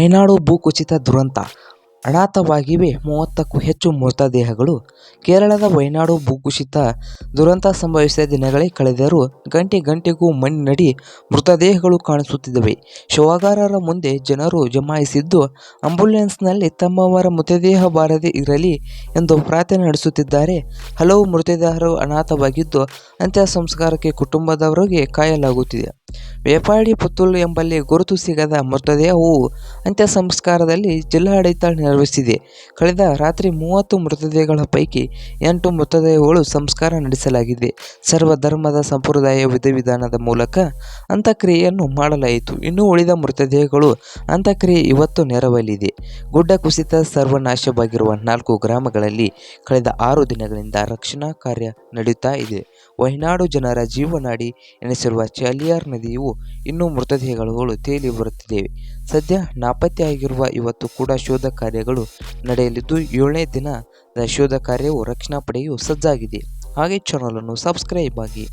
ವಯನಾಡು ಭೂಕುಸಿತ ದುರಂತ. ಅನಾಥವಾಗಿವೆ ಮೂವತ್ತಕ್ಕೂ ಹೆಚ್ಚು ಮೃತದೇಹಗಳು ಕೇರಳದ ವಯನಾಡು ಭೂಕುಸಿತ ದುರಂತ ಸಂಭವಿಸಿದ ದಿನಗಳೇ ಕಳೆದರೂ ಗಂಟೆ ಗಂಟೆಗೂ ಮಣ್ಣಿನಡಿ ಮೃತದೇಹಗಳು ಕಾಣಿಸುತ್ತಿದ್ದವೆ ಶವಾಗಾರರ ಮುಂದೆ ಜನರು ಜಮಾಯಿಸಿದ್ದು ಆಂಬ್ಯುಲೆನ್ಸ್ನಲ್ಲಿ ತಮ್ಮವರ ಮೃತದೇಹ ಬಾರದೇ ಇರಲಿ ಎಂದು ಪ್ರಾರ್ಥನೆ ನಡೆಸುತ್ತಿದ್ದಾರೆ. ಹಲವು ಮೃತದೇಹರು ಅನಾಥವಾಗಿದ್ದು, ಅಂತ್ಯ ಸಂಸ್ಕಾರಕ್ಕೆ ಕುಟುಂಬದವರಿಗೆ ಕಾಯಲಾಗುತ್ತಿದೆ. ವ್ಯಾಪಾರಿ ಪುತ್ತೂರು ಎಂಬಲ್ಲಿ ಗುರುತು ಸಿಗದ ಮೃತದೇಹವು ಅಂತ್ಯ ಸಂಸ್ಕಾರದಲ್ಲಿ ಜಿಲ್ಲಾಡಳಿತ ನಿರ್ವಹಿಸಿದೆ. ಕಳೆದ ರಾತ್ರಿ ಮೂವತ್ತು ಮೃತದೇಹಗಳ ಪೈಕಿ ಎಂಟು ಮೃತದೇಹಗಳು ಸಂಸ್ಕಾರ ನಡೆಸಲಾಗಿದೆ. ಸರ್ವಧರ್ಮದ ಸಂಪ್ರದಾಯ ವಿಧಿವಿಧಾನದ ಮೂಲಕ ಅಂತ್ಯಕ್ರಿಯೆಯನ್ನು ಮಾಡಲಾಯಿತು. ಇನ್ನು ಉಳಿದ ಮೃತದೇಹಗಳು ಅಂತ್ಯಕ್ರಿಯೆ ಇವತ್ತು ನೆರವಲಿದೆ ಗುಡ್ಡ ಕುಸಿತ ಸರ್ವನಾಶವಾಗಿರುವ ನಾಲ್ಕು ಗ್ರಾಮಗಳಲ್ಲಿ ಕಳೆದ ಆರು ದಿನಗಳಿಂದ ರಕ್ಷಣಾ ಕಾರ್ಯ ನಡೆಯುತ್ತಾ ಇದೆ. ವಯನಾಡು ಜನರ ಜೀವನಾಡಿ ಎನಿಸಿರುವ ಚಾಲಿಯಾರ್ ನದಿಯು ಇನ್ನೂ ಮೃತದೇಹಗಳು ತೇಲಿ ಬರುತ್ತಿವೆ. ಸದ್ಯ ನಾಪತ್ತೆಯಾಗಿರುವ ಇವತ್ತು ಕೂಡ ಶೋಧ ಕಾರ್ಯಗಳು ನಡೆಯಲಿದ್ದು ಏಳನೇ ದಿನ ಶೋಧ ಕಾರ್ಯವು ರಕ್ಷಣಾ ಪಡೆಯು ಸಜ್ಜಾಗಿದೆ. ಹಾಗೆ ಚಾನಲನ್ನು ಸಬ್ಸ್ಕ್ರೈಬ್ ಆಗಿ.